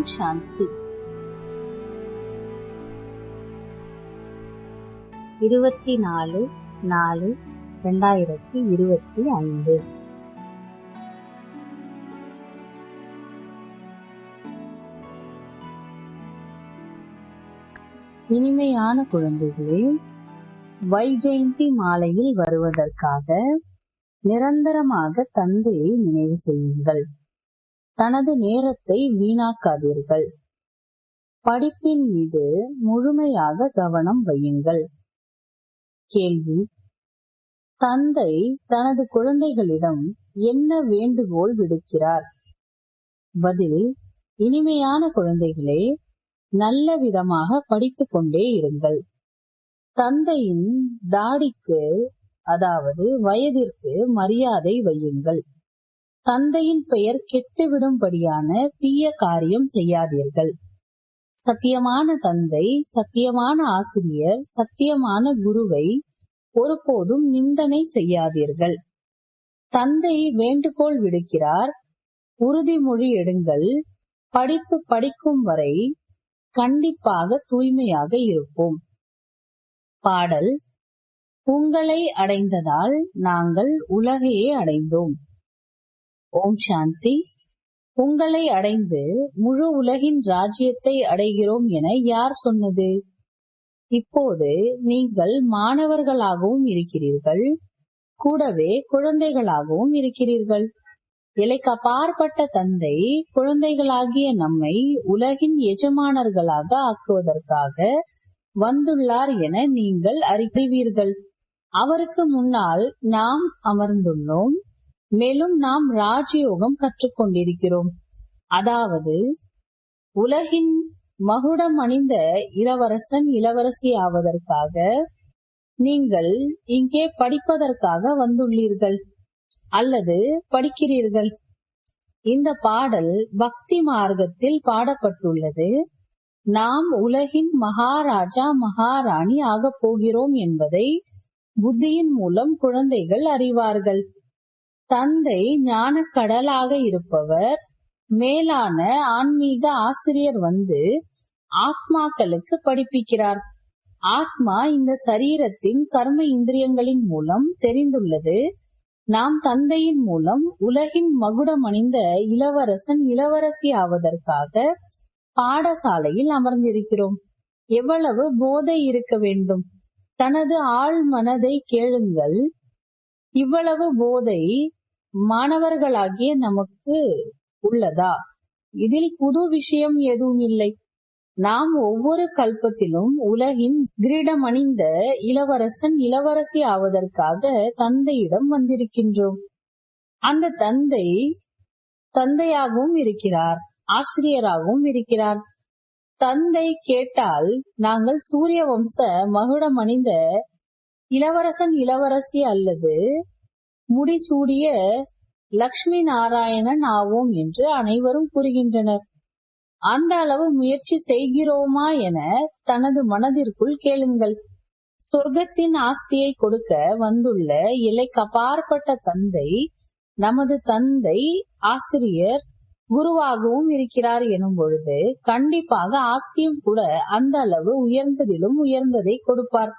ஓம் சாந்தி இருபத்தி நாலு நாலு ரெண்டாயிரத்தி இருபத்தி ஐந்து. இனிமையான குழந்தைகளே வைஜெயந்தி மாலையில் வருவதற்காக நிரந்தரமாக தந்தையை நினைவு செய்யுங்கள். தனது நேரத்தை வீணாக்காதீர்கள். படிப்பின் மீது முழுமையாக கவனம் வையுங்கள். கேள்வி. தந்தை தனது குழந்தைகளிடம் என்ன வேண்டுகோள் விடுக்கிறார்? பதில். இனிமையான குழந்தைகளே நல்ல விதமாக படித்துக் கொண்டே இருங்கள். தந்தையின் தாடிக்கு அதாவது வயதிற்கு மரியாதை வையுங்கள். தந்தையின் பெயர் கெட்டுவிடும்படியான தீய காரியம் செய்யாதீர்கள். சத்தியமான தந்தை சத்தியமான ஆசிரியர் சத்தியமான குருவை ஒருபோதும் நிந்தனை செய்யாதீர்கள். தந்தை வேண்டுகோள் விடுக்கிறார் உறுதிமொழி எடுங்கள் படிப்பு படிக்கும் வரை கண்டிப்பாக தூய்மையாக இருப்போம். பாடல் உங்களை அடைந்ததால் நாங்கள் உலகையே அடைந்தோம். ஓம் சாந்தி. உங்களை அடைந்து முழு உலகின் ராஜ்யத்தை அடைகிறோம் என யார் சொன்னது? இப்போது நீங்கள் மாணவர்களாகவும் இருக்கிறீர்கள் கூடவே குழந்தைகளாகவும் இருக்கிறீர்கள். இலைக்கப்பாற்பட்ட தந்தை குழந்தைகளாகிய நம்மை உலகின் எஜமானர்களாக ஆக்குவதற்காக வந்துள்ளார் என நீங்கள் அறிவிவீர்கள் அவருக்கு முன்னால் நாம் அமர்ந்துள்ளோம். மேலும் நாம் ராஜயோகம் கற்றுக்கொண்டிருக்கிறோம். அதாவது உலகின் மகுடம் அணிந்த இளவரசன் இளவரசி ஆவதற்காக நீங்கள் இங்கே படிப்பதற்காக வந்துள்ளீர்கள் அல்லது படிக்கிறீர்கள். இந்த பாடல் பக்தி மார்க்கத்தில் பாடப்பட்டுள்ளது. நாம் உலகின் மகாராஜா மகாராணி ஆகப் போகிறோம் என்பதை புத்தியின் மூலம் குழந்தைகள் அறிவார்கள். தந்தை ஞானக்கடலாக இருப்பவர். மேலான ஆன்மீக ஆசிரியர் வந்து ஆத்மாக்களுக்கு படிப்பிக்கிறார். ஆத்மா இந்த சரீரத்தின் கர்ம இந்திரியங்களின் மூலம் தெரிந்துள்ளது. நாம் தந்தையின் மூலம் உலகின் மகுடம் அணிந்த இளவரசன் இளவரசி ஆவதற்காக பாடசாலையில் அமர்ந்திருக்கிறோம். எவ்வளவு போதை இருக்க வேண்டும்? தனது ஆள் மனதை கேளுங்கள். இவ்வளவு போதை மாணவர்களாகிய நமக்கு உள்ளதா? இதில் புது விஷயம் எதுவும் இல்லை. நாம் ஒவ்வொரு கல்பத்திலும் உலகின் கிரீடம் அணிந்த இளவரசன் இளவரசி ஆவதற்காக தந்தையிடம் வந்திருக்கின்றோம். அந்த தந்தை தந்தையாகவும் இருக்கிறார் ஆசிரியராகவும் இருக்கிறார். தந்தை கேட்டால் நாங்கள் சூரிய வம்ச மகுடம் அணிந்த இளவரசன் இளவரசி அல்லது முடிசூடிய லக்ஷ்மி நாராயணன் ஆவோம் என்று அனைவரும் கூறுகின்றனர். அந்த அளவு முயற்சி செய்கிறோமா என தனது மனதிற்குள் கேளுங்கள். சொர்க்கத்தின் ஆஸ்தியை கொடுக்க வந்துள்ள இலை அப்பாற்பட்ட தந்தை நமது தந்தை ஆசிரியர் குருவாகவும் இருக்கிறார் எனும் பொழுது கண்டிப்பாக ஆஸ்தியும் கூட அந்த அளவு உயர்ந்ததிலும் உயர்ந்ததை கொடுப்பார்.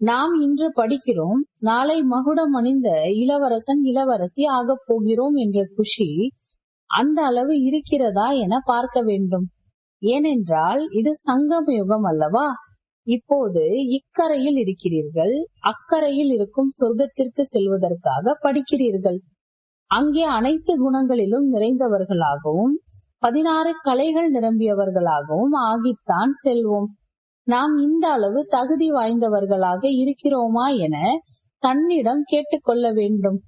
நாம் இன்று படிக்கிறோம் நாளை மகுடம் அணிந்த இளவரசன் இளவரசி ஆகப் போகிறோம் என்ற குஷி அந்த அளவு இருக்கிறதா என பார்க்க வேண்டும். ஏனென்றால் இது சங்கம யுகம் அல்லவா? இப்போது இக்கரையில் இருக்கிறீர்கள் அக்கரையில் இருக்கும் சொர்க்கத்திற்கு செல்வதற்காக படிக்கிறீர்கள். அங்கே அனைத்து குணங்களிலும் நிறைந்தவர்களாகவும் பதினாறு கலைகள் நிரம்பியவர்களாகவும் ஆகித்தான் செல்வோம். நாம் இந்த அளவு தகுதி வாய்ந்தவர்களாக இருக்கிறோமா என தன்னிடம் கேட்டுக்கொள்ள வேண்டும்.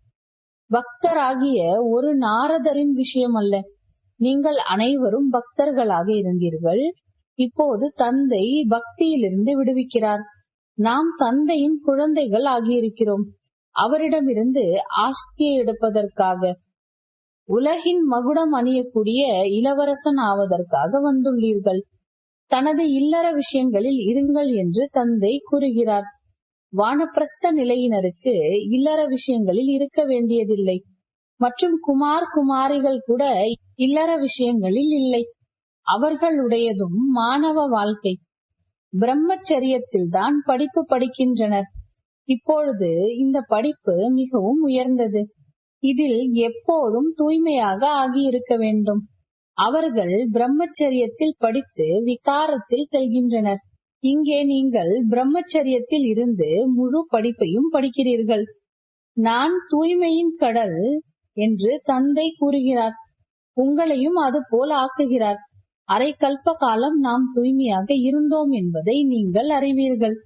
பக்தராகிய ஒரு நாரதரின் விஷயம் அல்ல. நீங்கள் அனைவரும் பக்தர்களாக இருந்தீர்கள். இப்போது தந்தை பக்தியிலிருந்து விடுவிக்கிறார். நாம் தந்தையின் குழந்தைகள் ஆகியிருக்கிறோம். அவரிடமிருந்து ஆஸ்தியை எடுப்பதற்காக உலகின் மகுடம் அணியக்கூடிய இளவரசன் ஆவதற்காக வந்துள்ளீர்கள். தனது இல்லற விஷயங்களில் இருங்கள் என்று தந்தை கூறுகிறார். வானப்பிரஸ்த நிலையினருக்கு இல்லற விஷயங்களில் இருக்க வேண்டியதில்லை. மற்றும் குமார் குமாரிகள் கூட இல்லற விஷயங்களில் இல்லை. அவர்களுடையதும் மாணவ வாழ்க்கை. பிரம்மச்சரியத்தில் தான் படிப்பு படிக்கின்றனர். இப்பொழுது இந்த படிப்பு மிகவும் உயர்ந்தது. இதில் எப்போதும் தூய்மையாக ஆகி இருக்க வேண்டும். அவர்கள் பிரம்மச்சரியத்தில் படித்து விகாரத்தில் செல்கின்றனர். இங்கே நீங்கள் பிரம்மச்சரியத்தில் இருந்து முழு படிப்பையும் படிக்கிறீர்கள். நான் தூய்மையின் கடல் என்று தந்தை கூறுகிறார். உங்களையும் அது போல் ஆக்குகிறார். அரை கல்ப காலம் நாம் தூய்மையாக இருந்தோம் என்பதை நீங்கள் அறிவீர்கள்.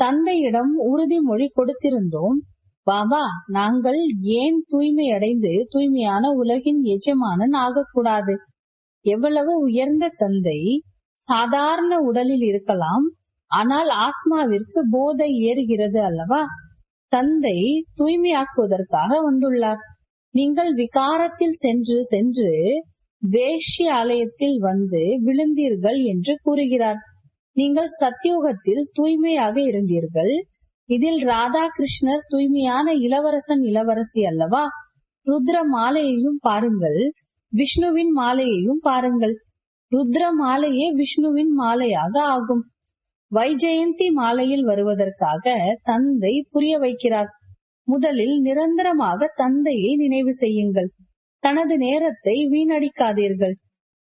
தந்தையிடம் உறுதிமொழி கொடுத்திருந்தோம். பாபா நாங்கள் ஏன் தூய்மை அடைந்து தூய்மையான உலகின் எஜமானன் ஆகக்கூடாது? எவ்வளவு உயர்ந்த தந்தை சாதாரண உடலில் இருக்கலாம் ஆனால் ஆத்மாவிற்கு போதை ஏறுகிறது அல்லவா? தந்தை தூய்மையாக்குவதற்காக வந்துள்ளார். நீங்கள் விகாரத்தில் சென்று சென்று வேஷ்ய ஆலயத்தில் வந்து விழுந்தீர்கள் என்று கூறுகிறார். நீங்கள் சத்தியோகத்தில் தூய்மையாக இருந்தீர்கள். இதில் ராதாகிருஷ்ணர் தூய்மையான இளவரசன் இளவரசி அல்லவா? ருத்ர மாலையையும் பாருங்கள். விஷ்ணுவின் மாலையையும் பாருங்கள். ருத்ர மாலையே விஷ்ணுவின் மாலையாக ஆகும். வைஜெயந்தி மாலையில் வருவதற்காக தந்தை புரிய வைக்கிறார். முதலில் நிரந்தரமாக தந்தையை நினைவு செய்யுங்கள். தனது நேரத்தை வீணடிக்காதீர்கள்.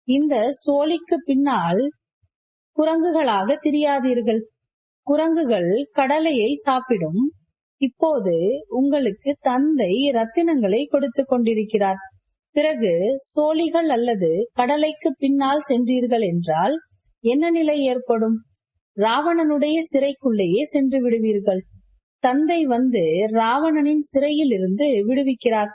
இந்த சோழிக்கு பின்னால் குரங்குகளாக திரியாதீர்கள். குரங்குகள் கடலையை சாப்பிடும். இப்போது உங்களுக்கு தந்தை ரத்தினங்களை கொடுத்து கொண்டிருக்கிறார். பிறகு சோழிகள் அல்லது கடலைக்கு பின்னால் சென்றீர்கள் என்றால் என்ன நிலை ஏற்படும்? ராவணனுடைய சிறைக்குள்ளேயே சென்று விடுவீர்கள். தந்தை வந்து ராவணனின் சிறையில் இருந்து விடுவிக்கிறார்.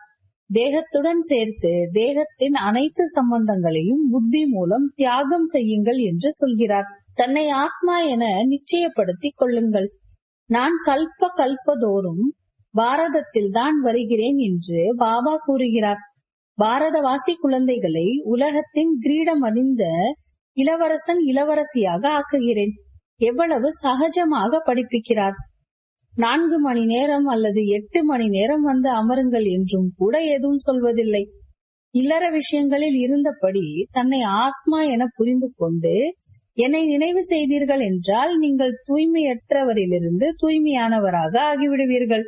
தேகத்துடன் சேர்த்து தேகத்தின் அனைத்து சம்பந்தங்களையும் புத்தி மூலம் தியாகம் செய்யுங்கள் என்று சொல்கிறார். தன்னை ஆத்மா என நிச்சயப்படுத்திக் கொள்ளுங்கள். நான் கல்ப கல்பதோறும் பாரதத்தில் தான் வருகிறேன் என்று பாபா கூறுகிறார். பாரதவாசி குழந்தைகளை உலகத்தின் கிரீடம் அணிந்த இளவரசன் இளவரசியாக ஆக்குகிறேன். எவ்வளவு சகஜமாக படிப்பிக்கிறார். நான்கு மணி நேரம் அல்லது எட்டு மணி நேரம் வந்து அமருங்கள் என்றும் கூட எதுவும் சொல்வதில்லை. இல்லற விஷயங்களில் இருந்தபடி தன்னை ஆத்மா என புரிந்து கொண்டு என்னை நினைவு செய்தீர்கள் என்றால் நீங்கள் தூய்மையற்றவரிலிருந்து தூய்மையானவராக ஆகிவிடுவீர்கள்.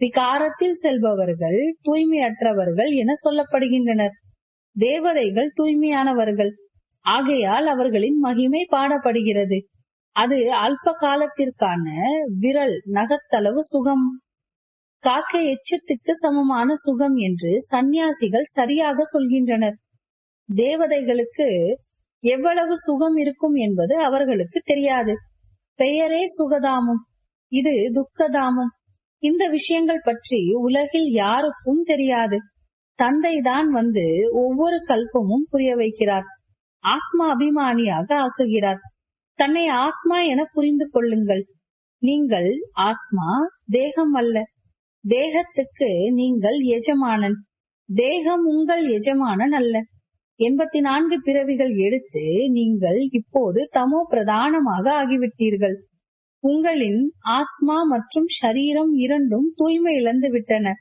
விகாரத்தில் செல்பவர்கள் தூய்மையற்றவர்கள் என சொல்லப்படுகின்றனர். தேவதைகள் தூய்மையானவர்கள். ஆகையால் அவர்களின் மகிமை பாடப்படுகிறது. அது அல்ப காலத்திற்கான விரல் நகத்தளவு சுகம். காக்கை எச்சத்துக்கு சமமான சுகம் என்று சந்நியாசிகள் சரியாக சொல்கின்றனர். தேவதைகளுக்கு எவ்வளவு சுகம் இருக்கும் என்பது அவர்களுக்கு தெரியாது. பெயரே சுகதாமம். இது துக்கதாமம். இந்த விஷயங்கள் பற்றி உலகில் யாருக்கும் தெரியாது. தந்தைதான் வந்து ஒவ்வொரு கல்பமும் புரிய வைக்கிறார். ஆத்மா அபிமானியாக ஆக்குகிறார். தன்னை ஆத்மா என புரிந்து கொள்ளுங்கள். நீங்கள் ஆத்மா தேகம் அல்ல. தேகத்துக்கு நீங்கள் எஜமானன். தேகம் உங்கள் எஜமானன் அல்ல. எண்பத்தி நான்கு பிறவிகள் எடுத்து நீங்கள் இப்போது தமோ பிரதானமாக ஆகிவிட்டீர்கள். உங்களின் ஆத்மா மற்றும் சரீரம் இரண்டும் தூய்மை இழந்து விட்டன.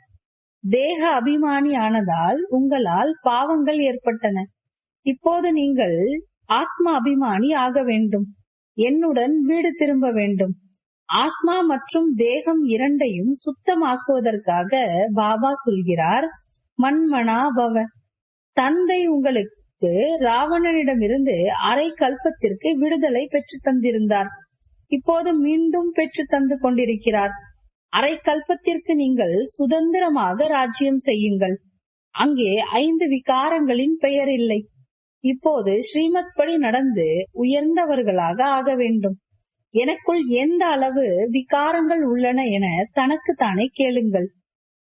தேக அபிமானி ஆனதால் உங்களால் பாவங்கள் ஏற்பட்டன. இப்போது நீங்கள் ஆத்மா அபிமானி ஆக வேண்டும். என்னுடன் வீடு திரும்ப வேண்டும். ஆத்மா மற்றும் தேகம் இரண்டையும் சுத்தமாக்குவதற்காக பாபா சொல்கிறார் மண்மனா பவ. தந்தை உங்களுக்கு ராவணனிடமிருந்து அரை கல்பத்திற்கு விடுதலை பெற்று தந்திருந்தார். இப்போது மீண்டும் பெற்று தந்து கொண்டிருக்கிறார். அரை கல்பத்திற்கு நீங்கள் சுதந்திரமாக ராஜ்யம் செய்யுங்கள். அங்கே ஐந்து விகாரங்களின் பெயர் இல்லை. இப்போது ஸ்ரீமத் படி நடந்து உயர்ந்தவர்களாக ஆக வேண்டும். எனக்குள் எந்த அளவு விகாரங்கள் உள்ளன என தனக்கு தானே கேளுங்கள்.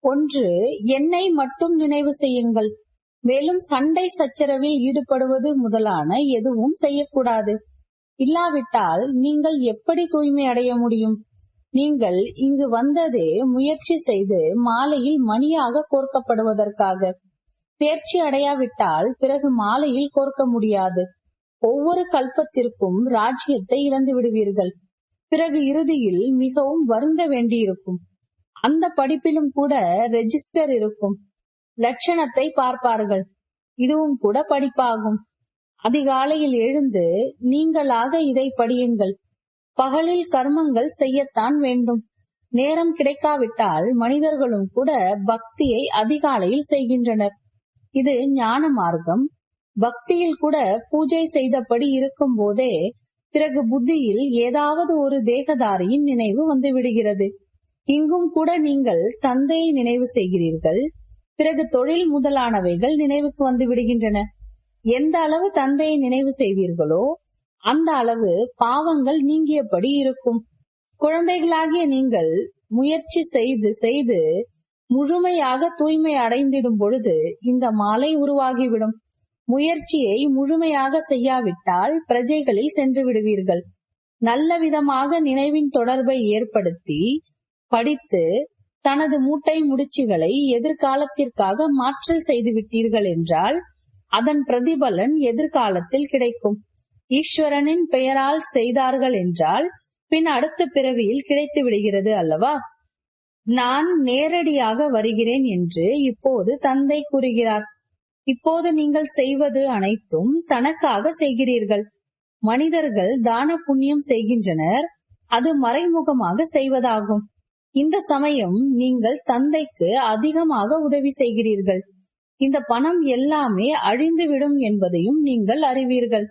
ஒன்று என்னை மட்டும் நினைவு செய்யுங்கள். மேலும் சண்டை சச்சரவில் ஈடுபடுவது முதலான எதுவும் செய்யக்கூடாது. இல்லாவிட்டால் நீங்கள் எப்படி தூய்மை அடைய முடியும்? நீங்கள் இங்கு வந்ததே முயற்சி செய்து மாலையில் மணியாக கோர்க்கப்படுவதற்காக. தேர்ச்சி அடையாவிட்டால் பிறகு மாலையில் கோர்க்க முடியாது. ஒவ்வொரு கல்பத்திற்கும் ராஜ்யத்தை இழந்து விடுவீர்கள். பிறகு இறுதியில் மிகவும் வருந்த வேண்டியிருக்கும். அந்த படிப்பிலும் கூட ரெஜிஸ்டர் இருக்கும். லட்சணத்தை பார்ப்பார்கள். இதுவும் கூட படிப்பாகும். அதிகாலையில் எழுந்து நீங்களாக இதை படியுங்கள். பகலில் கர்மங்கள் செய்யத்தான் வேண்டும். நேரம் கிடைக்காவிட்டால் மனிதர்களும் கூட பக்தியை அதிகாலையில் செய்கின்றனர். இது ஞான மார்க்கம். பக்தியில் கூட பூஜை செய்தபடி இருக்கும் போதே பிறகு புத்தியில் ஏதாவது ஒரு தேகதாரியின் நினைவு வந்து விடுகிறது இங்கும் கூட நீங்கள் தந்தையை நினைவு செய்கிறீர்கள். பிறகு தொழில் முதலானவைகள் நினைவுக்கு வந்து விடுகின்றன எந்த அளவு தந்தையை நினைவு செய்வீர்களோ அந்த அளவு பாவங்கள் நீங்கியபடி இருக்கும். குழந்தைகளாகிய நீங்கள் முயற்சி செய்து செய்து முழுமையாக தூய்மை அடைந்திடும் பொழுது இந்த மாலை உருவாகிவிடும். முயற்சியை முழுமையாக செய்யாவிட்டால் பிரஜைகளில் சென்று விடுவீர்கள். நல்ல விதமாக நினைவின் தொடர்பை ஏற்படுத்தி படித்து தனது மூட்டை முடிச்சுகளை எதிர்காலத்திற்காக மாற்றல் செய்து விட்டீர்கள் என்றால் அதன் பிரதிபலன் எதிர்காலத்தில் கிடைக்கும். ஈஸ்வரனின் பெயரால் செய்தார்கள் என்றால் பின் அடுத்த பிறவியில் கிடைத்து விடுகிறது அல்லவா? நான் நேரடியாக வருகிறேன் என்று இப்போது தந்தை கூறுகிறார். இப்போது நீங்கள் செய்வது அனைத்தும் தனக்காக செய்கிறீர்கள். மனிதர்கள் தான புண்ணியம் செய்கின்றனர். அது மறைமுகமாக செய்வதாகும். இந்த சமயம் நீங்கள் தந்தைக்கு அதிகமாக உதவி செய்கிறீர்கள். இந்த பணம் எல்லாமே அழிந்துவிடும் என்பதையும் நீங்கள் அறிவீர்கள்.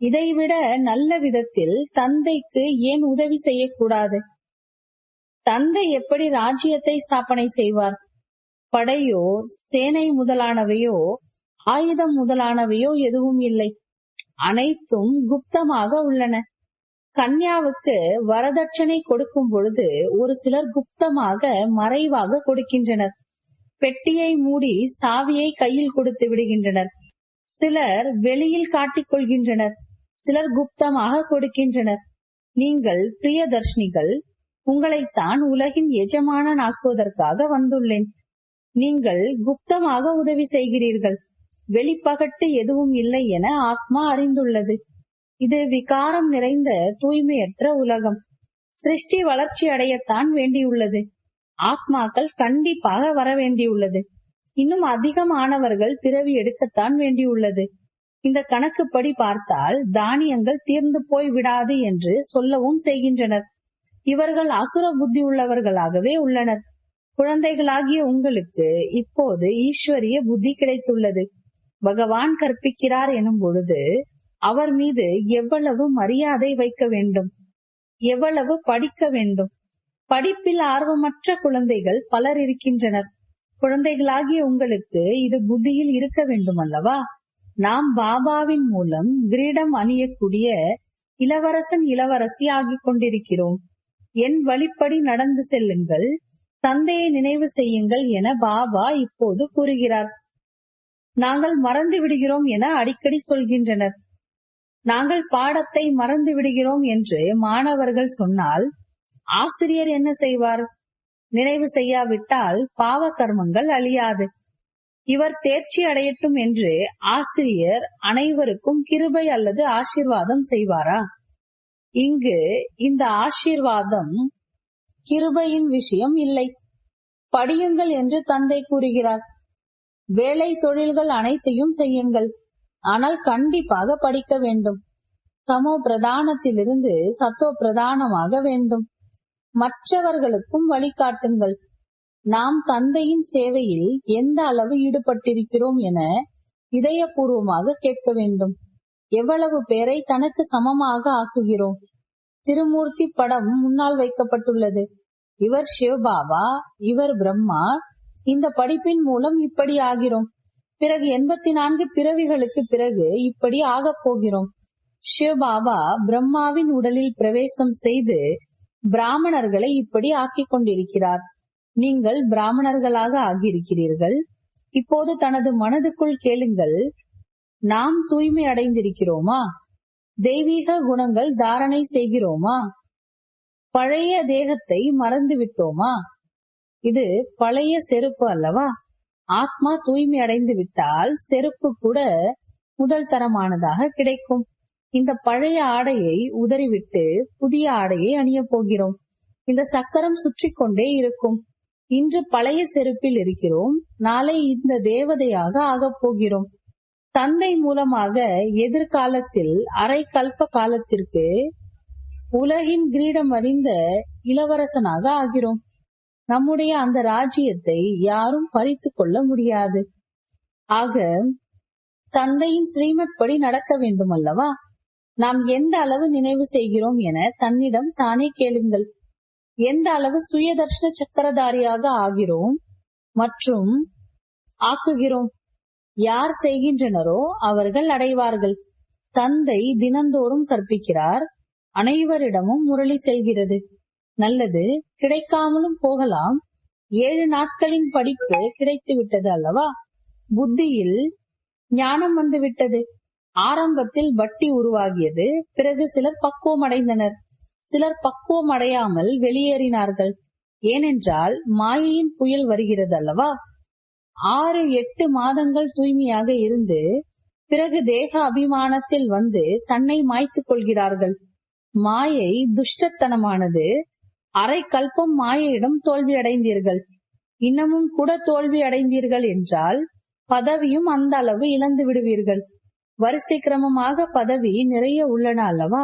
இதைவிட நல்ல விதத்தில் தந்தைக்கு ஏன் உதவி செய்யக்கூடாது? தந்தை எப்படி ராஜ்யத்தை ஸ்தாபனை செய்வார்? படையோ சேனை முதலானவையோ ஆயுதம் முதலானவையோ எதுவும் இல்லை. அனைத்தும் குப்தமாக உள்ளன. கன்யாவுக்கு வரதட்சணை கொடுக்கும் பொழுது ஒரு சிலர் குப்தமாக மறைவாக கொடுக்கின்றனர். பெட்டியை மூடி சாவியை கையில் கொடுத்து விடுகின்றனர். சிலர் வெளியில் காட்டிக் கொள்கின்றனர் சிலர் குப்தமாக கொடுக்கின்றனர். நீங்கள் பிரியதர்ஷினிகள் உங்களைத்தான் உலகின் எஜமானன் ஆக்குவதற்காக வந்துள்ளேன். நீங்கள் குப்தமாக உதவி செய்கிறீர்கள். வெளிப்பகட்டு எதுவும் இல்லை என ஆத்மா அறிந்துள்ளது. இது விகாரம் நிறைந்த தூய்மையற்ற உலகம். சிருஷ்டி வளர்ச்சி அடையத்தான் வேண்டியுள்ளது. ஆத்மாக்கள் கண்டிப்பாக வர வேண்டியுள்ளது. இன்னும் அதிகமானவர்கள் பிறவி எடுக்கத்தான் வேண்டியுள்ளது. இந்த கணக்குப்படி பார்த்தால் தானியங்கள் தீர்ந்து போய் விடாது என்று சொல்லவும் செய்கின்றனர். இவர்கள் அசுர புத்தி உள்ளவர்களாகவே உள்ளனர். குழந்தைகளாகிய உங்களுக்கு இப்போது ஈஸ்வரிய புத்தி கிடைத்துள்ளது. பகவான் கற்பிக்கிறார் எனும் பொழுது அவர் மீது எவ்வளவு மரியாதை வைக்க வேண்டும்? எவ்வளவு படிக்க வேண்டும்? படிப்பில் ஆர்வமற்ற குழந்தைகள் பலர் இருக்கின்றனர். குழந்தைகளாகிய உங்களுக்கு இது புத்தியில் இருக்க வேண்டும் அல்லவா நாம் பாபாவின் மூலம் கிரீடம் அணியக்கூடிய இளவரசன் இளவரசி ஆகிக் கொண்டிருக்கிறோம். என் வழிப்படி நடந்து செல்லுங்கள் தந்தையை நினைவு செய்யுங்கள் என பாபா இப்போது கூறுகிறார். நாங்கள் மறந்து விடுகிறோம் என அடிக்கடி சொல்கின்றனர். நாங்கள் பாடத்தை மறந்து விடுகிறோம் என்று மாணவர்கள் சொன்னால் ஆசிரியர் என்ன செய்வார்? நினைவு செய்யாவிட்டால் பாவ கர்மங்கள் அழியாது. இவர் தேர்ச்சி அடையட்டும் என்று ஆசிரியர் அனைவருக்கும் கிருபை அல்லது ஆசிர்வாதம் செய்வாரா? இங்கு இந்த ஆசீர்வாதம் கிருபையின் விஷயம் இல்லை. படியுங்கள் என்று தந்தை கூறுகிறார். வேலை தொழில்கள் அனைத்தையும் செய்யுங்கள். ஆனால் கண்டிப்பாக படிக்க வேண்டும். தமோ பிரதானத்திலிருந்து சத்தோ பிரதானமாக வேண்டும். மற்றவர்களுக்கும் வழிகாட்டுங்கள். நாம் தந்தையின் சேவையில் எந்த அளவு ஈடுபட்டிருக்கிறோம் என இதயபூர்வமாக கேட்க வேண்டும். எவ்வளவு பேரை தனக்கு சமமாக ஆக்குகிறோம். திருமூர்த்தி படம் முன்னால் வைக்கப்பட்டுள்ளது. இவர் சிவபாபா இவர் பிரம்மா இந்த படிப்பின் மூலம் இப்படி ஆகிறோம். பிறகு எண்பத்தி நான்கு பிறவிகளுக்கு பிறகு இப்படி ஆகப் போகிறோம். சிவபாபா பிரம்மாவின் உடலில் பிரவேசம் செய்து பிராமணர்களை இப்படி ஆக்கிக் கொண்டிருக்கிறார் நீங்கள் பிராமணர்களாக ஆகியிருக்கிறீர்கள். இப்போது தனது மனதுக்குள் கேளுங்கள். நாம் தூய்மை அடைந்திருக்கிறோமா? தெய்வீக குணங்கள் தாரணை செய்கிறோமா? பழைய தேகத்தை மறந்து விட்டோமா இது பழைய செருப்பு அல்லவா? ஆத்மா தூய்மை அடைந்து விட்டால் செருப்பு கூட முதல் தரமானதாக கிடைக்கும். இந்த பழைய ஆடையை உதறிவிட்டு புதிய ஆடையை அணியப் போகிறோம். இந்த சக்கரம் சுற்றி கொண்டே இருக்கும். இன்று பழைய செருப்பில் இருக்கிறோம். நாளை இந்த தேவதையாக ஆகப் போகிறோம். தந்தை மூலமாக எதிர்காலத்தில் அரை கல்ப காலத்திற்கு உலகின் கிரீடம் அறிந்த இளவரசனாக ஆகிறோம். நம்முடைய அந்த ராஜ்யத்தை யாரும் பறித்து கொள்ள முடியாது. ஆக தந்தையின் ஸ்ரீமத் படி நடக்க வேண்டும் அல்லவா நாம் எந்த அளவு நினைவு செய்கிறோம் என தன்னிடம் தானே கேளுங்கள். எந்த அளவு சுயதர்ஷன சக்கரதாரியாக ஆகிறோம் மற்றும் ஆக்குகிறோம்? யார் செய்கின்றனரோ அவர்கள் அடைவார்கள். தந்தை தினந்தோறும் கற்பிக்கிறார். அனைவரிடமும் முரளி செல்கிறது. நல்லது கிடைக்காமலும் போகலாம். ஏழு நாட்களின் படிப்பு கிடைத்து விட்டது அல்லவா? புத்தியில் ஞானம் வந்து விட்டது ஆரம்பத்தில் வட்டி உருவாகியது பிறகு சிலர் பக்குவம் அடைந்தனர் சிலர் பக்குவம் அடையாமல் வெளியேறினார்கள். ஏனென்றால் மாயையின் புயல் வருகிறது அல்லவா ஆறு எட்டு மாதங்கள் தூய்மையாக இருந்து பிறகு தேக அபிமானத்தில் வந்து தன்னை மாய்த்துக் கொள்கிறார்கள். மாயை துஷ்டத்தனமானது. அரை கல்பம் மாயையிடம் தோல்வி அடைந்தீர்கள். இன்னமும் கூட தோல்வி அடைந்தீர்கள் என்றால் பதவியும் அந்த அளவு இழந்து விடுவீர்கள். வரிசை கிரமமாக பதவி நிறைய உள்ளன அல்லவா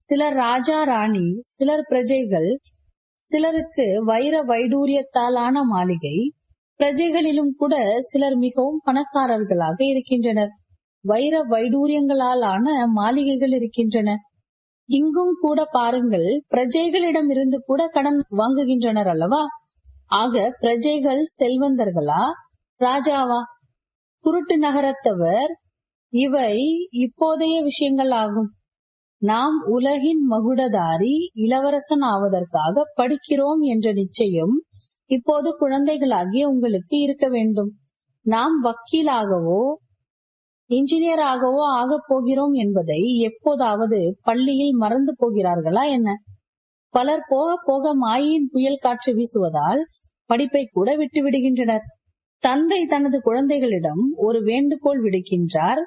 சிலர் ராஜா ராணி சிலர் பிரஜைகள் சிலருக்கு வைர வைடூரியத்தாலான மாளிகை பிரஜைகளிலும் கூட சிலர் மிகவும் பணக்காரர்களாக இருக்கின்றனர். வைர வைடூரியங்களால் ஆன மாளிகைகள் இருக்கின்றன. இங்கும் கூட பாருங்கள் பிரஜைகளிடம் இருந்து கூட கடன் வாங்குகின்றனர் அல்லவா? ஆக பிரஜைகள் செல்வந்தர்களா? ராஜாவா? குருட்டு நகரத்தவர் இவை இப்போதைய விஷயங்கள் ஆகும். நாம் உலகின் மகுடதாரி இளவரசன் ஆவதற்காக படிக்கிறோம் என்ற நிச்சயம் இப்போது குழந்தைகளாகிய உங்களுக்கு இருக்க வேண்டும். நாம் வக்கீலாகவோ இன்ஜினியராகவோ ஆகப் போகிறோம் என்பதை எப்போதாவது பள்ளியில் மறந்து போகிறார்களா என்ன? பலர் போக போக மாயின் புயல் காற்று வீசுவதால் படிப்பை கூட விட்டு விடுகின்றனர் தந்தை தனது குழந்தைகளிடம் ஒரு வேண்டுகோள் விடுக்கின்றார்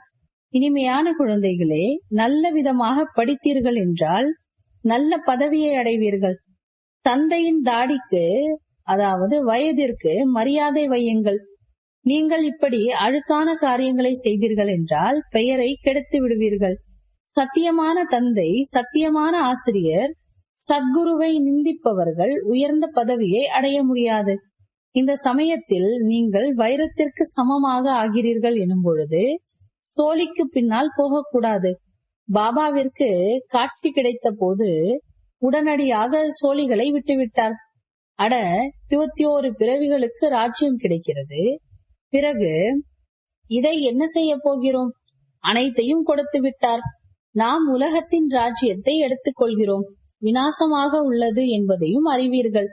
இனிமையான குழந்தைகளே நல்ல விதமாக படித்தீர்கள் என்றால் நல்ல பதவியை அடைவீர்கள். தந்தையின் தாடிக்கு அதாவது வயதிற்கு மரியாதை வையுங்கள். நீங்கள் இப்படி அழுக்கான காரியங்களை செய்தீர்கள் என்றால் பெயரை கெடுத்து விடுவீர்கள். சத்தியமான தந்தை சத்தியமான ஆசிரியர் சத்குருவை நிந்திப்பவர்கள் உயர்ந்த பதவியை அடைய முடியாது. இந்த சமயத்தில் நீங்கள் வைரத்திற்கு சமமாக ஆகிறீர்கள் எனும் பொழுது சோழிக்கு பின்னால் போகக்கூடாது. பாபாவிற்கு காட்சி கிடைத்த போது உடனடியாக சோழிகளை விட்டுவிட்டார். அட இருபத்தி ஓரு பிறவிகளுக்கு ராஜ்யம் கிடைக்கிறது. பிறகு இதை என்ன செய்ய போகிறோம்? அனைத்தையும் கொடுத்து விட்டார். நாம் உலகத்தின் ராஜ்யத்தை எடுத்துக் கொள்கிறோம் வினாசமாக உள்ளது என்பதையும் அறிவீர்கள்.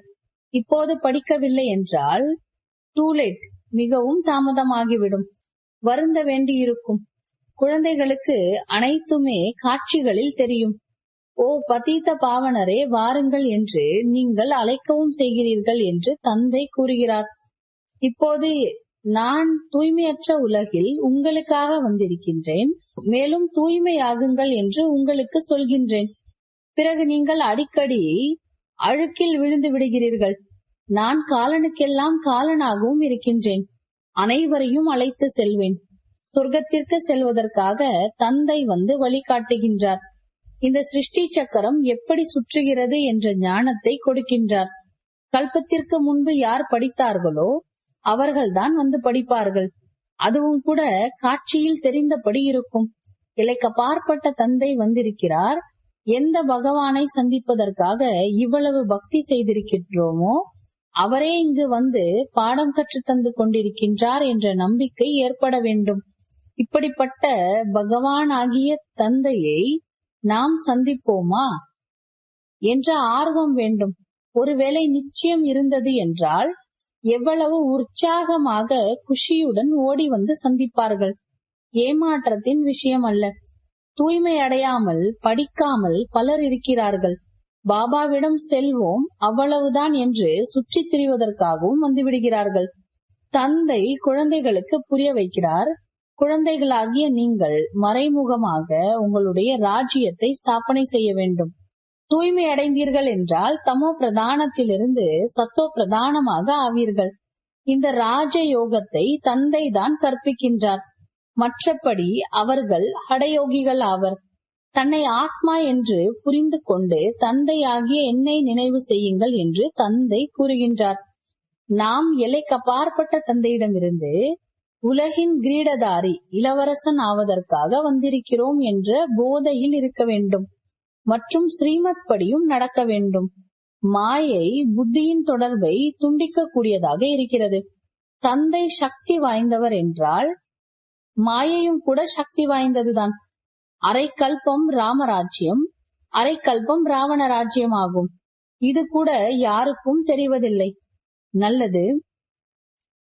இப்போது படிக்கவில்லை என்றால் டூலேட் மிகவும் தாமதமாகிவிடும். வருந்த வேண்டியிருக்கும். குழந்தைகளுக்கு அனைத்துமே காட்சிகளில் தெரியும். ஓ பதீத்த பாவனரே வாருங்கள் என்று நீங்கள் அழைக்கவும் செய்கிறீர்கள் என்று தந்தை கூறுகிறார். இப்போது நான் தூய்மையற்ற உலகில் உங்களுக்காக வந்திருக்கின்றேன். மேலும் தூய்மையாகுங்கள் என்று உங்களுக்கு சொல்கின்றேன். பிறகு நீங்கள் அடிக்கடி அழுக்கில் விழுந்து விடுகிறீர்கள். நான் காலனுக்கெல்லாம் காலனாகவும் இருக்கின்றேன். அனைவரையும் அழைத்து செல்வேன். சொர்க்கத்திற்கு செல்வதற்காக தந்தை வந்து வழிகாட்டுகின்றார். இந்த சிருஷ்டி சக்கரம் எப்படி சுற்றுகிறது என்ற ஞானத்தை கொடுக்கின்றார். கல்பத்திற்கு முன்பு யார் படித்தார்களோ அவர்கள்தான் வந்து படிப்பார்கள். அதுவும் கூட காட்சியில் தெரிந்தபடி இருக்கும். இலைக்க பார்ப்பட்ட தந்தை வந்திருக்கிறார். எந்த பகவானை சந்திப்பதற்காக இவ்வளவு பக்தி செய்திருக்கின்றோமோ அவரே இங்கு வந்து பாடம் கற்று தந்து கொண்டிருக்கின்றார் என்ற நம்பிக்கை ஏற்பட வேண்டும். இப்படிப்பட்ட பகவான் ஆகிய தந்தையை நாம் சந்திப்போமா? என்ற ஆர்வம் வேண்டும். ஒருவேளை நிச்சயம் இருந்தது என்றால் எவ்வளவு உற்சாகமாக குஷியுடன் ஓடி வந்து சந்திப்பார்கள். ஏமாற்றத்தின் விஷயம் அல்ல தூய்மை அடையாமல் படிக்காமல் பலர் இருக்கிறார்கள். பாபாவிடம் செல்வோம் அவ்வளவுதான் என்று சுற்றித் திரிவதற்காகவும் வந்துவிடுகிறார்கள். தந்தை குழந்தைகளுக்கு புரிய வைக்கிறார். குழந்தைகளாகிய நீங்கள் மறைமுகமாக உங்களுடைய ராஜ்யத்தை ஸ்தாபனை செய்ய வேண்டும். தூய்மை அடைந்தீர்கள் என்றால் தமோ பிரதானத்திலிருந்து சத்தோ பிரதானமாக ஆவீர்கள். இந்த ராஜ யோகத்தை தந்தை தான் கற்பிக்கின்றார். மற்றபடி அவர்கள் ஹடயோகிகள் ஆவர். தன்னை ஆத்மா என்று புரிந்து கொண்டு தந்தையாகிய என்னை நினைவு செய்யுங்கள் என்று தந்தை கூறுகின்றார். நாம் எல்லைக்கப்பாற்பட்ட தந்தையிடமிருந்து உலகின் கிரீடதாரி இளவரசன் ஆவதற்காக வந்திருக்கிறோம் என்ற போதையில் இருக்க வேண்டும். மற்றும் ஸ்ரீமத் படியும் நடக்க வேண்டும். மாயை புத்தியின் தொடர்பை துண்டிக்க கூடியதாக இருக்கிறது. தந்தை சக்தி வாய்ந்தவர் என்றால் மாயையும் கூட சக்தி வாய்ந்ததுதான். அரைக்கல்பம் ராமராஜ்யம் அரைக்கல்பம் ராவண ராஜ்யம் ஆகும். இது கூட யாருக்கும் தெரிவதில்லை. நல்லது.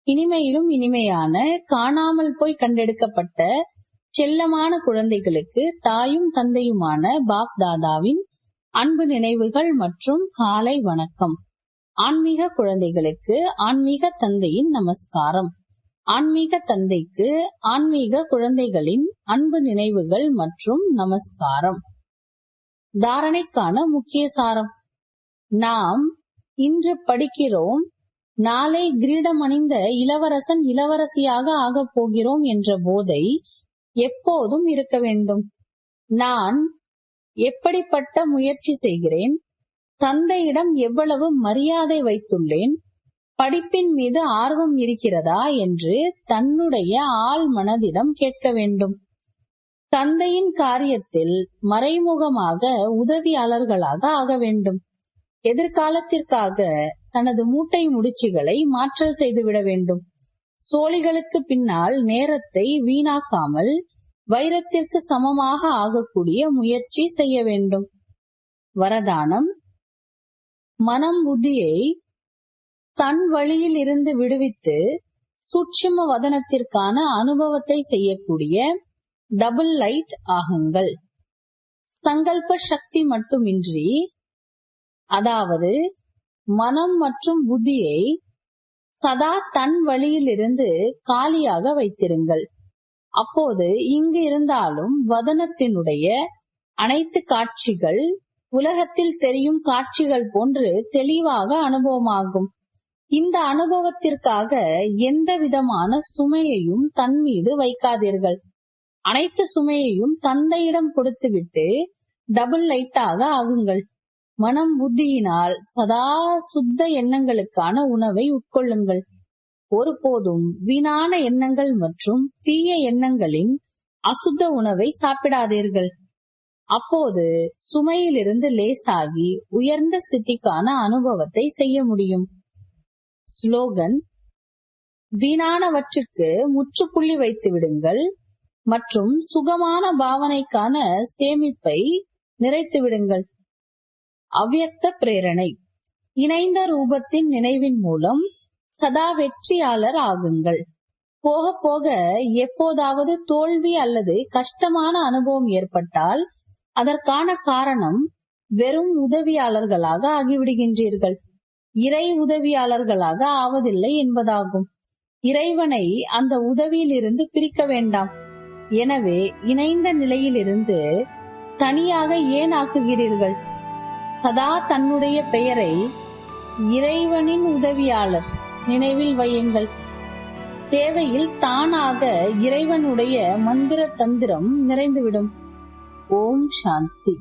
இனிமையிலும் இனிமையான காணாமல் போய் கண்டெடுக்கப்பட்ட செல்லமான குழந்தைகளுக்கு தாயும் தந்தையுமான பாப் தாதாவின் அன்பு நினைவுகள் மற்றும் காலை வணக்கம். ஆன்மீக குழந்தைகளுக்கு ஆன்மீக தந்தையின் நமஸ்காரம். ஆன்மீக தந்தைக்கு ஆன்மீக குழந்தைகளின் அன்பு நினைவுகள் மற்றும் நமஸ்காரம். தாரணைக்கான முக்கிய சாரம். நாம் இன்று படிக்கிறோம் நாளை கிரீடம் அணிந்த இளவரசன் இளவரசியாக ஆகப் போகிறோம் என்ற போதை எப்போதும் இருக்க வேண்டும். நான் எப்படிப்பட்ட முயற்சி செய்கிறேன்? தந்தையிடம் எவ்வளவு மரியாதை வைத்துள்ளேன்? படிப்பின் மீது ஆர்வம் இருக்கிறதா என்று தன்னுடைய ஆள் மனதிடம் கேட்க வேண்டும். தந்தையின் காரியத்தில் மறைமுகமாக உதவியாளர்களாக ஆக வேண்டும். எதிர்காலத்திற்காக தனது மூட்டை முடிச்சுகளை மாற்றல் செய்துவிட வேண்டும். சோழிகளுக்கு பின்னால் நேரத்தை வீணாக்காமல் வைரத்திற்கு சமமாக ஆகக்கூடிய முயற்சி செய்ய வேண்டும். வரதானம். மனம் புத்தியை தன் வழியில் இருந்து விடுவித்து சூட்சும வதனத்திற்கான அனுபவத்தை செய்யக்கூடிய டபுள் லைட் ஆகுங்கள். சங்கல்ப சக்தி மட்டுமின்றி அதாவது மனம் மற்றும் புத்தியை சதா தன் வழியில் இருந்து காலியாக வைத்திருங்கள். அப்போது இங்கு இருந்தாலும் வதனத்தினுடைய அனைத்து காட்சிகள் உலகத்தில் தெரியும் காட்சிகள் போன்று தெளிவாக அனுபவமாகும். இந்த அனுபவத்திற்காக எந்த விதமான சுமையையும் தன் மீது வைக்காதீர்கள். அனைத்து சுமையையும் தந்தையிடம் கொடுத்துவிட்டு டபுள் லைட்டாக ஆகுங்கள். மனம் புத்தியினால் சதா சுத்த எண்ணங்களுக்கான உணவை உட்கொள்ளுங்கள். ஒருபோதும் வீணான எண்ணங்கள் மற்றும் தீய எண்ணங்களின் அசுத்த உணவை சாப்பிடாதீர்கள். அப்போது சுமையிலிருந்து லேசாகி உயர்ந்த ஸ்திதிக்கான அனுபவத்தை செய்ய முடியும். ஸ்லோகன் வீணானவற்றுக்கு முற்றுப்புள்ளி வைத்து விடுங்கள் மற்றும் சுகமான பாவனைக்கான சேமிப்பை நிறைத்து விடுங்கள். பிரேரணை. இணைந்த ரூபத்தின் நினைவின் மூலம் சதா வெற்றியாளர் ஆகுங்கள். போக போக எப்போதாவது தோல்வி அல்லது கஷ்டமான அனுபவம் ஏற்பட்டால் அதற்கான காரணம் வெறும் உதவியாளர்களாக ஆகிவிடுகின்றீர்கள். இறை உதவியாளர்களாக ஆவதில்லை என்பதாகும். இறைவனை அந்த உதவியில் இருந்து பிரிக்க வேண்டாம். எனவே இணைந்த நிலையிலிருந்து தனியாக ஏன் ஆக்குகிறீர்கள்? சதா தன்னுடைய பெயரை இறைவனின் உதவியாளர் நினைவில் வையுங்கள். சேவையில் தானாக இறைவனுடைய மந்திர தந்திரம் நிறைந்துவிடும். ஓம் சாந்தி.